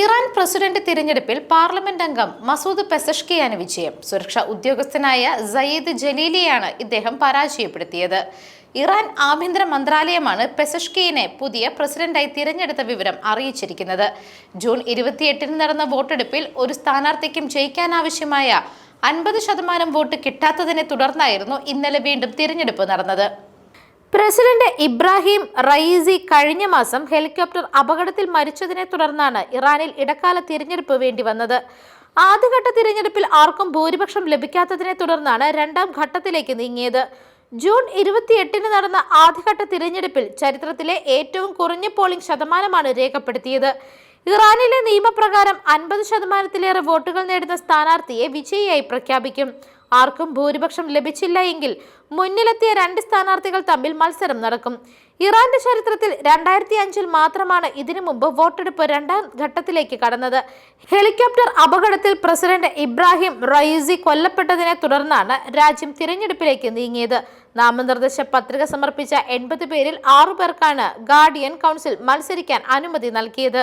Iran president തിരഞ്ഞെടുപ്പിൽ parliament അംഗം മസൂദ് പെസഷ്കിയാണ് വിജയം. സുരക്ഷാ ഉദ്യോഗസ്ഥനായ സയ്യിദ് ജലീലിയാണ് ഇദ്ദേഹം പരാജയപ്പെടുത്തിയത്. ഇറാൻ ആഭ്യന്തര മന്ത്രാലയമാണ് പെസഷ്കിയെ പുതിയ പ്രസിഡന്റായി തിരഞ്ഞെടുത്ത വിവരം അറിയിച്ചിരിക്കുന്നത്. ജൂൺ ഇരുപത്തിയെട്ടിന് നടന്ന വോട്ടെടുപ്പിൽ ഒരു സ്ഥാനാർത്ഥിക്കും ജയിക്കാനാവശ്യമായ അൻപത് ശതമാനം വോട്ട് കിട്ടാത്തതിനെ തുടർന്നായിരുന്നു ഇന്നലെ വീണ്ടും തിരഞ്ഞെടുപ്പ് നടന്നത്. പ്രസിഡന്റ് ഇബ്രാഹിം റയീസി കഴിഞ്ഞ മാസം ഹെലികോപ്റ്റർ അപകടത്തിൽ മരിച്ചതിനെ തുടർന്നാണ് ഇറാനിൽ ഇടക്കാല തിരഞ്ഞെടുപ്പ് വേണ്ടി വന്നത്. ആദ്യഘട്ട തിരഞ്ഞെടുപ്പിൽ ആർക്കും ഭൂരിപക്ഷം ലഭിക്കാത്തതിനെ തുടർന്നാണ് രണ്ടാം ഘട്ടത്തിലേക്ക് നീങ്ങിയത്. ജൂൺ ഇരുപത്തിയെട്ടിന് നടന്ന ആദ്യഘട്ട തിരഞ്ഞെടുപ്പിൽ ചരിത്രത്തിലെ ഏറ്റവും കുറഞ്ഞ പോളിംഗ് ശതമാനമാണ് രേഖപ്പെടുത്തിയത്. ഇറാനിലെ നിയമപ്രകാരം അൻപത് ശതമാനത്തിലേറെ വോട്ടുകൾ നേടുന്ന സ്ഥാനാർത്ഥിയെ വിജയിയായി പ്രഖ്യാപിക്കും. ആർക്കും ഭൂരിപക്ഷം ലഭിച്ചില്ല എങ്കിൽ മുന്നിലെത്തിയ രണ്ട് സ്ഥാനാർത്ഥികൾ തമ്മിൽ മത്സരം നടക്കും. ഇറാന്റെ ചരിത്രത്തിൽ രണ്ടായിരത്തി അഞ്ചിൽ മാത്രമാണ് ഇതിനു മുമ്പ് വോട്ടെടുപ്പ് രണ്ടാം ഘട്ടത്തിലേക്ക് കടന്നത്. ഹെലികോപ്റ്റർ അപകടത്തിൽ പ്രസിഡന്റ് ഇബ്രാഹിം റൈസി കൊല്ലപ്പെട്ടതിനെ തുടർന്നാണ് രാജ്യം തിരഞ്ഞെടുപ്പിലേക്ക് നീങ്ങിയത്. നാമനിർദ്ദേശ പത്രിക സമർപ്പിച്ച എൺപത് പേരിൽ ആറു പേർക്കാണ് ഗാർഡിയൻ കൗൺസിൽ മത്സരിക്കാൻ അനുമതി നൽകിയത്.